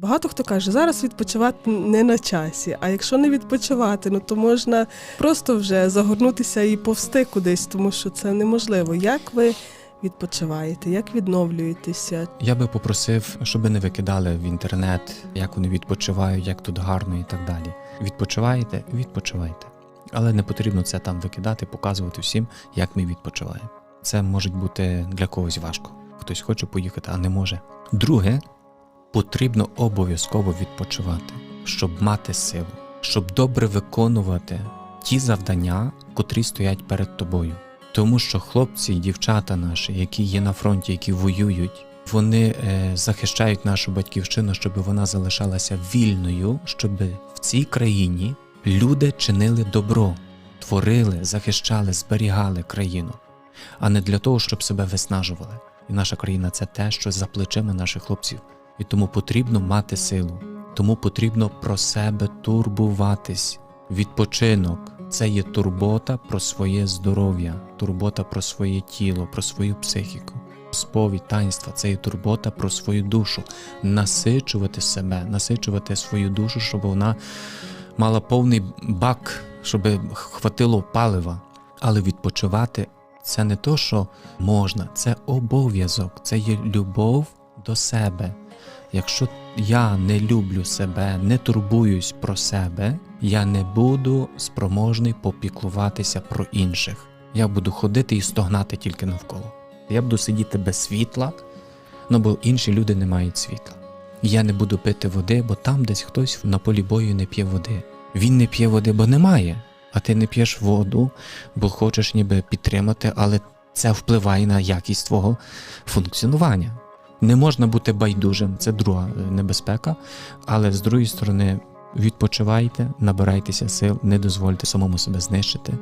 Багато хто каже, зараз відпочивати не на часі. А якщо не відпочивати, ну то можна просто вже загорнутися і повсти кудись, тому що це неможливо. Як ви відпочиваєте, як відновлюєтеся? Я би попросив, щоб не викидали в інтернет, як вони відпочивають, як тут гарно і так далі. Відпочиваєте, відпочивайте. Але не потрібно це там викидати, показувати всім, як ми відпочиваємо. Це може бути для когось важко. Хтось хоче поїхати, а не може. Друге, потрібно обов'язково відпочивати, щоб мати силу, щоб добре виконувати ті завдання, котрі стоять перед тобою. Тому що хлопці і дівчата наші, які є на фронті, які воюють, вони е, захищають нашу батьківщину, щоб вона залишалася вільною, щоб в цій країні люди чинили добро, творили, захищали, зберігали країну, а не для того, щоб себе виснажували. І наша країна це те, що за плечима наших хлопців. І тому потрібно мати силу, тому потрібно про себе турбуватись. Відпочинок це є турбота про своє здоров'я, турбота про своє тіло, про свою психіку. Сповідь, таїнства це є турбота про свою душу, насичувати себе, насичувати свою душу, щоб вона мала повний бак, щоб хватило палива. Але відпочивати це не то, що можна, це обов'язок, це є любов до себе. Якщо я не люблю себе, не турбуюсь про себе, я не буду спроможний попіклуватися про інших. Я буду ходити і стогнати тільки навколо. Я буду сидіти без світла, ну бо інші люди не мають світла. Я не буду пити води, бо там десь хтось на полі бою не п'є води. Він не п'є води, бо немає. А ти не п'єш воду, бо хочеш ніби підтримати, але це впливає на якість твого функціонування. Не можна бути байдужим, це друга е, небезпека. Але з другої сторони, відпочивайте, набирайтеся сил, не дозвольте самому себе знищити.